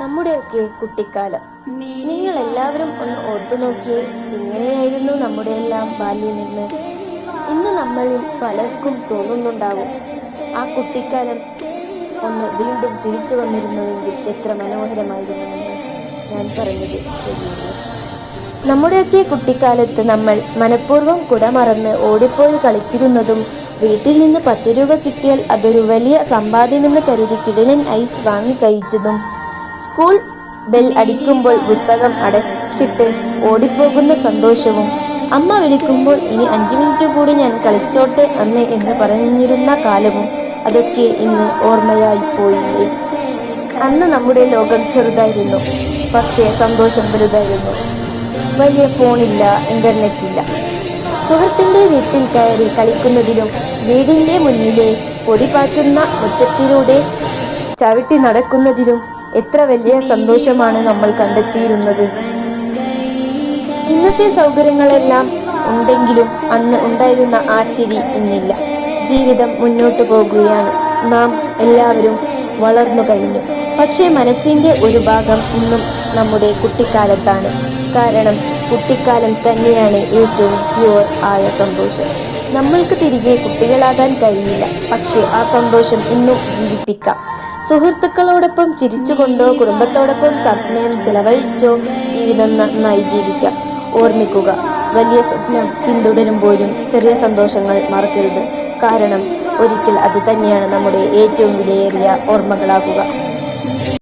നമ്മുടെയൊക്കെ കുട്ടിക്കാലം. നിങ്ങൾ എല്ലാവരും ഒന്ന് ഓർത്തു നോക്കിയേ ഇങ്ങനെയായിരുന്നു നമ്മുടെ എല്ലാം ബാല്യമെന്ന്. ഇന്ന് നമ്മളിൽ പലർക്കും തോന്നുന്നുണ്ടാവും. ആ കുട്ടിക്കാലം ഒന്ന് വീണ്ടും തിരിച്ചു വന്നിരുന്നുവെങ്കിൽ എത്ര മനോഹരമായിരുന്നുവെന്ന് ഞാൻ പറഞ്ഞത് ശരിയാണ് നമ്മുടെയൊക്കെ കുട്ടിക്കാലത്ത് നമ്മൾ മനഃപൂർവം കുട മറന്ന് ഓടിപ്പോയി കളിച്ചിരുന്നതും വീട്ടിൽ നിന്ന് പത്ത് രൂപ കിട്ടിയാൽ അതൊരു വലിയ സമ്പാദ്യമെന്ന് കരുതി കിടിലൻ ഐസ് വാങ്ങി കഴിച്ചതും സ്കൂൾ ബെൽ അടിക്കുമ്പോൾ പുസ്തകം അടച്ചിട്ട് ഓടിപ്പോകുന്ന സന്തോഷവും. അമ്മ വിളിക്കുമ്പോൾ ഇനി അഞ്ചു മിനിറ്റ് കൂടി ഞാൻ കളിച്ചോട്ടെ അമ്മേ എന്ന് പറഞ്ഞിരുന്ന കാലവും അതൊക്കെ ഇന്ന് ഓർമ്മയായി പോയില്ലേ? അന്ന് നമ്മുടെ ലോകം ചെറുതായിരുന്നു പക്ഷേ സന്തോഷം വലുതായിരുന്നു. വലിയ ഫോണില്ല ഇന്റർനെറ്റ് ഇല്ല സുഹൃത്തിന്റെ വീട്ടിൽ കയറി കളിക്കുന്നതിലും വീടിന്റെ മുന്നിലെ പൊടിപാറ്റുന്ന മുറ്റത്തിലൂടെ ചവിട്ടി നടക്കുന്നതിലും എത്ര വലിയ സന്തോഷമാണ് നമ്മൾ കണ്ടെത്തിയിരുന്നത്. ഇന്നത്തെ സൗകര്യങ്ങളെല്ലാം ഉണ്ടെങ്കിലും അന്ന് ഉണ്ടായിരുന്ന ആ ചിരി ഇന്നില്ല. ജീവിതം മുന്നോട്ട് പോകുകയാണ്. നാം എല്ലാവരും വളർന്നു കഴിഞ്ഞു. പക്ഷേ മനസ്സിന്റെ ഒരു ഭാഗം ഇന്നും നമ്മുടെ കുട്ടിക്കാലത്താണ്. കാരണം കുട്ടിക്കാലം തന്നെയാണ് ഏറ്റവും പ്യുവർ ആയ സന്തോഷം. നമ്മൾക്ക് തിരികെ കുട്ടികളാകാൻ കഴിയില്ല. പക്ഷേ ആ സന്തോഷം ഇന്നും ജീവിപ്പിക്കാം. സുഹൃത്തുക്കളോടൊപ്പം ചിരിച്ചുകൊണ്ടോ കുടുംബത്തോടൊപ്പം സമയം ചെലവഴിച്ചോ ജീവിതം നന്നായി ജീവിക്കാം. ഓർമ്മിക്കുക വലിയ സ്വപ്നം പിന്തുടരുമ്പോഴും ചെറിയ സന്തോഷങ്ങൾ മറക്കരുത്. കാരണം ഒരിക്കൽ അത് തന്നെയാണ് നമ്മുടെ ഏറ്റവും വിലയേറിയ ഓർമ്മകളാകുക.